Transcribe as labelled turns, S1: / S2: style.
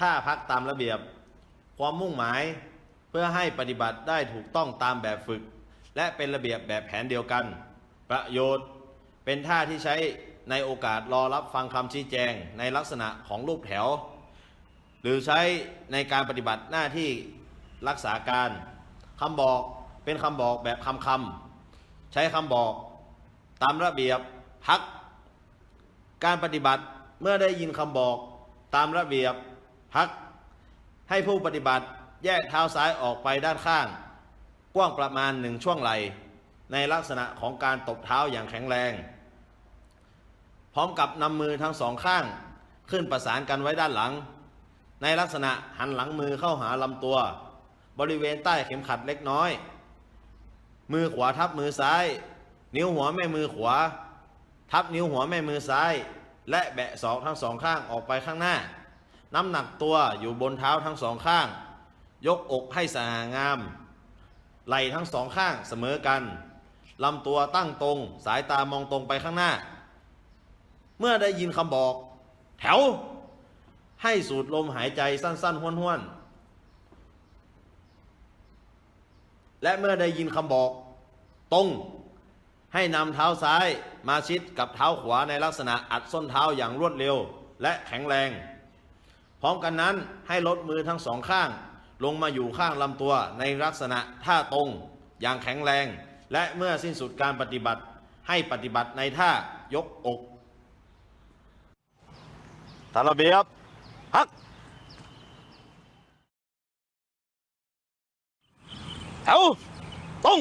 S1: ท่าพักตามระเบียบ ความมุ่งหมายเพื่อให้ปฏิบัติได้ถูกต้องตามแบบฝึก และเป็นระเบียบแบบแผนเดียวกัน ประโยชน์เป็นท่าที่ใช้ในโอกาสรอรับฟังคำชี้แจงในลักษณะของรูปแถว หรือใช้ในการปฏิบัติหน้าที่รักษาการคำบอกเป็นคำบอกแบบคำคำใช้คำบอกตามระเบียบพัก การปฏิบัติเมื่อได้ยินคำบอกตามระเบียบ พักให้ผู้ปฏิบัติแยกเท้าซ้ายออกไปด้านข้าง กว้างประมาณหนึ่งช่วงไหล ในลักษณะของการตบเท้าอย่างแข็งแรง พร้อมกับนำมือทั้งสองข้างขึ้นประสานกันไว้ด้านหลัง ในลักษณะหันหลังมือเข้าหาลำตัว บริเวณใต้เข็มขัดเล็กน้อย มือขวาทับมือซ้าย นิ้วหัวแม่มือขวา ทับนิ้วหัวแม่มือซ้าย และแบะศอกทั้งสองข้างออกไปข้างหน้า น้ำหนักตัวอยู่บนเท้าทั้งสองข้าง ยกอกให้สง่างาม ไหล่ทั้งสองข้างเสมอกันลำตัวตั้งตรง สายตามองตรงไปข้างหน้า เมื่อได้ยินคำบอก แถว ให้สูดลมหายใจสั้นๆห้วนๆ และเมื่อได้ยินคำบอก ตรง ให้นำเท้าซ้ายมาชิดกับเท้าขวาในลักษณะอัดส้นเท้าอย่างรวดเร็ว และแข็งแรง พร้อมกันนั้นให้ลดมือทั้งสองข้าง ลงมาอยู่ข้างลำตัวในลักษณะท่าตรง อย่างแข็งแรง และเมื่อสิ้นสุดการปฏิบัติให้ปฏิบัติในท่ายกอกตามระเบียบพักแถวตรง